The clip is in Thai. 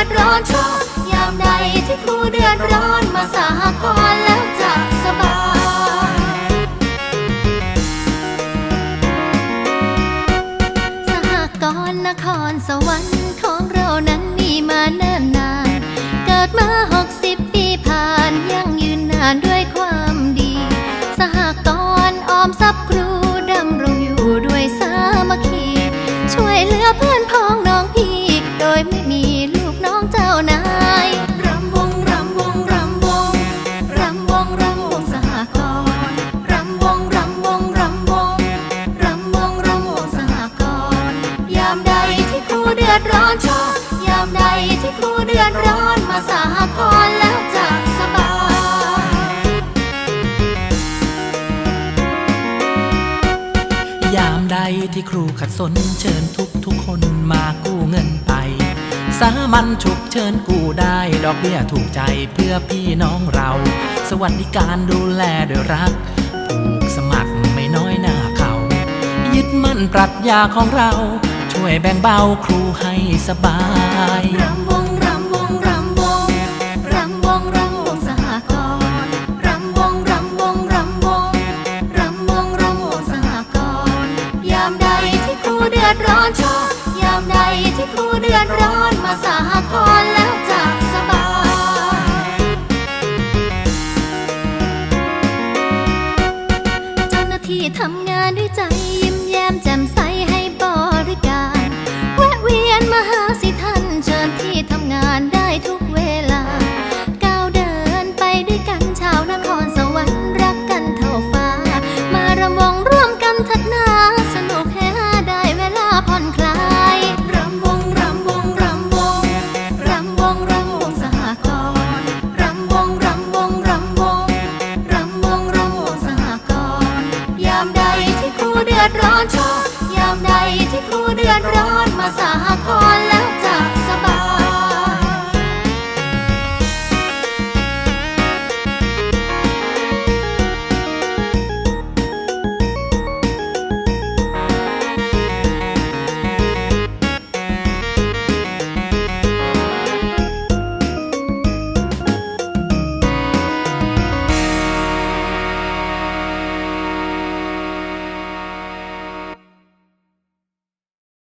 อดร้อนชอบยามใดที่ครูเดือดร้อนมาสหกรณ์แล้วจะสบายสหกรณ์นครสวรรค์ของเรานั้นมีมาเนิ่นนาน เกิดมาหกสิบปีผ่านยังยืนนานด้วยความดี สหกรณ์ออมทรัพย์ครูดำรงอยู่ด้วยสามัคคี ช่วยเหลือเพื่อน เดือดร้อนชอบยามใดที่ครูเดือดร้อนมาสหกรณ์แล้วจะสบาย ยามใดที่ครูขัดสนเชิญทุกทุกคนมากู้เงินไป สามัญฉุกเชิญกู้ได้ดอกเบี้ยถูกใจเพื่อพี่น้องเรา สวัสดิการดูแลด้วยรักผูกสมัครไม่น้อยหน้าเขา ยึดมั่นปรัชญาของเรา ช่วยแบ่งเบาครูให้สบายรำวงรำวงรำวงรำวงรำวงสหกรณ์รำวงรำวงรำวงรำวงรำวงสหกรณ์ยามใดที่ครูเดือดร้อนชอบยามใดที่ครูเดือดร้อนมาสหกรณ์แล้วจะสบายเจ้าหน้าที่ทำงานด้วยใจ ใ